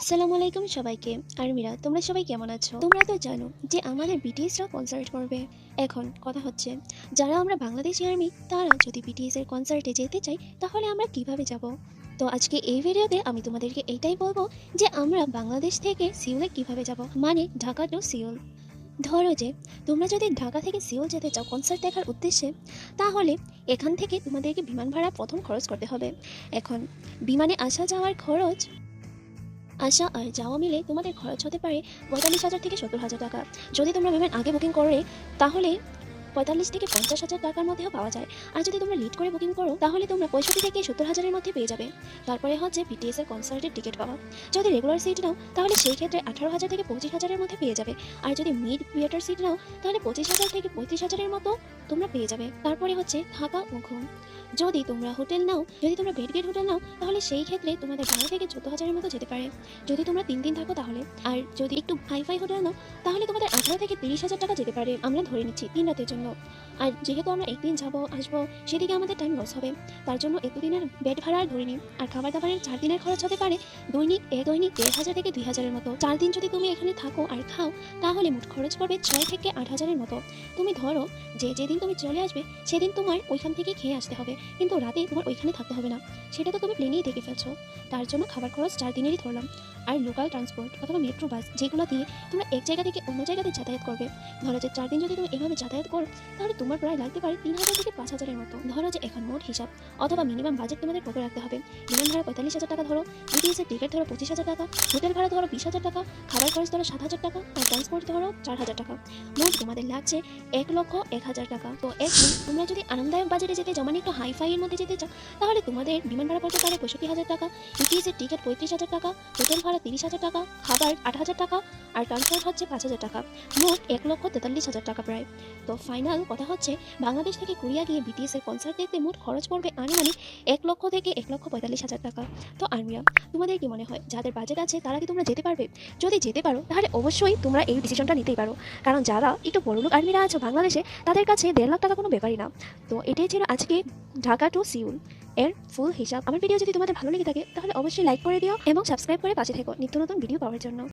আসসালামু আলাইকুম সবাইকে। আর মীরা তোমরা সবাই কেমন আছো? তোমরা তো জানো যে আমাদের বিটিএসরা কনসার্ট করবে। এখন কথা হচ্ছে, যারা আমরা বাংলাদেশি আর্মি, তারা যদি বিটিএস এর কনসার্টে যেতে চাই তাহলে আমরা কীভাবে যাব? তো আজকে এই ভিডিওতে আমি তোমাদেরকে এইটাই বলব যে আমরা বাংলাদেশ থেকে সিউলে কীভাবে যাব? মানে ঢাকা টু সিউল। ধরো যে, তোমরা যদি ঢাকা থেকে সিউল যেতে চাও কনসার্ট দেখার উদ্দেশ্যে, তাহলে এখান থেকে তোমাদেরকে বিমান ভাড়া প্রথম খরচ করতে হবে। এখন, বিমানে আসা যাওয়ার খরচ আসা আর যাওয়া মিলে তোমাদের খরচ হতে পারে পঁয়তাল্লিশ হাজার থেকে সত্তর হাজার টাকা। যদি তোমরা ভেবেন আগে বুকিং করে তাহলে পঁয়তাল্লিশ থেকে পঞ্চাশ হাজার টাকার মধ্যেও পাওয়া যায়। আর যদি তোমরা লিড করে বুকিং করো, তাহলে তোমরা পঁয়ষট্টি থেকে সত্তর হাজারের মধ্যে পেয়ে যাবে। তারপরে হচ্ছে বিটিএস এর কনসার্টের টিকিট পাওয়া। যদি রেগুলার সিট নাও, তাহলে সেই ক্ষেত্রে আঠারো হাজার থেকে পঁচিশ হাজারের মধ্যে পেয়ে যাবে। আর যদি মিড থিয়েটার সিট নাও, তাহলে পঁচিশ হাজার থেকে পঁয়ত্রিশ হাজারের মতো তোমরা পেয়ে যাবে। তারপরে হচ্ছে থাকা ও ঘুম। যদি তোমরা হোটেল নাও, যদি তোমরা বেড গেট হোটেল নাও, তাহলে সেই ক্ষেত্রে তোমাদের বারো থেকে চোদ্দ হাজারের মতো যেতে পারে। যদি তোমরা তিন দিন থাকো তাহলে। আর যদি একটু হাই ফাই হোটেল নাও, তাহলে তোমাদের আঠারো থেকে তিরিশ হাজার টাকা যেতে পারে। আমরা ধরে নিচ্ছি, তিন রাতের জন্য। আর যেহেতু আমরা একদিন যাব, আসব, সেদিকে আমাদের টাইম লস হবে। তার জন্য এতদিনের বেড ভাড়া আর ধরে নিই আর খাবার দাবারের চার দিনের খরচ হতে পারে দৈনিক, এ দৈনিক দেড় হাজার থেকে দুই হাজারের মতো। চার দিন যদি তুমি এখানে থাকো আর খাও, তাহলে মোট খরচ পড়বে ছয় থেকে আট হাজারের মতো। তুমি ধরো যে যেদিন তুমি চলে আসবে, সেদিন তোমার ওইখান থেকে খেয়ে আসতে হবে। কিন্তু রাতে তোমার ওইখানে থাকতে হবে না। সেটা তো তুমি প্লেনেই দেখে ফেলছো। তার জন্য খাবার খরচ চার দিনেরই ধরলাম। আর লোকাল ট্রান্সপোর্ট অথবা মেট্রো বাস যেগুলো দিয়ে তোমরা এক জায়গা থেকে অন্য জায়গাতে যাতায়াত করবে। ধরো যে চার দিন যদি তুমি এভাবে যাতায়াত করো তাহলে তোমার প্রায় লাগতে পারে তিন হাজার থেকে পাঁচ হাজারের মতো। ধরো যে এখন মোট হিসাব, অথবা মিনিমাম বাজেট তোমাদের পকেটে রাখতে হবে। বিমান ভাড়া পঁয়তাল্লিশ হাজার টাকা ধরো বিটিএসের টিকিট ধরো পঁচিশ হাজার টাকা হোটেল ভাড়া ধরো বিশ হাজার টাকা, খাবার খরচ ধরো সাত হাজার টাকা, আর ট্রান্সপোর্ট ধরো চার হাজার টাকা। মোট তোমাদের লাগছে এক লক্ষ এক হাজার টাকা। তো এখন তোমরা যদি আরামদায়ক বাজেটে যেতে চাও মানে একটু হাই ফাই এর মধ্যে যেতে চাও, তাহলে তোমাদের বিমান ভাড়া পড়তে পারে পঁয়ষট্টি হাজার টাকা বিটিএসের টিকিট পঁয়ত্রিশ হাজার টাকা হোটেল ভাড়া তিরিশ হাজার টাকা, খাবার আট হাজার টাকা, আর ট্রান্সপোর্ট হচ্ছে পাঁচ হাজার টাকা। মোট এক লক্ষ তেতাল্লিশ হাজার টাকা প্রায়। তো ফাইনাল কথা হচ্ছে, বাংলাদেশ থেকে কোরিয়া গিয়ে বিটিএস এর কনসার্ট দেখতে মোট খরচ পড়বে আনুমানিক এক লক্ষ থেকে এক লক্ষ পঁয়তাল্লিশ হাজার টাকা। তো আর্মিয়া, তোমাদের কি মনে হয়, যাদের বাজেট আছে তারা কি তোমরা যেতে পারবে? যদি যেতে পারো, তাহলে অবশ্যই তোমরা এই ডিসিশনটা নিতেই পারো। কারণ যারা একটু বড়লোক আর্মিরা আছো বাংলাদেশে, তাদের কাছে দেড় লাখ টাকা কোনো ব্যাপারই না। তো এটাই ছিল আজকে ঢাকা টু সিউল এর ফুল হিসাব। আমার ভিডিও যদি তোমাদের ভালো লেগে থাকে, তাহলে অবশ্যই লাইক করে দিও এবং সাবস্ক্রাইব করে পাশে থেকো নিত্য নতুন ভিডিও পাওয়ার জন্য।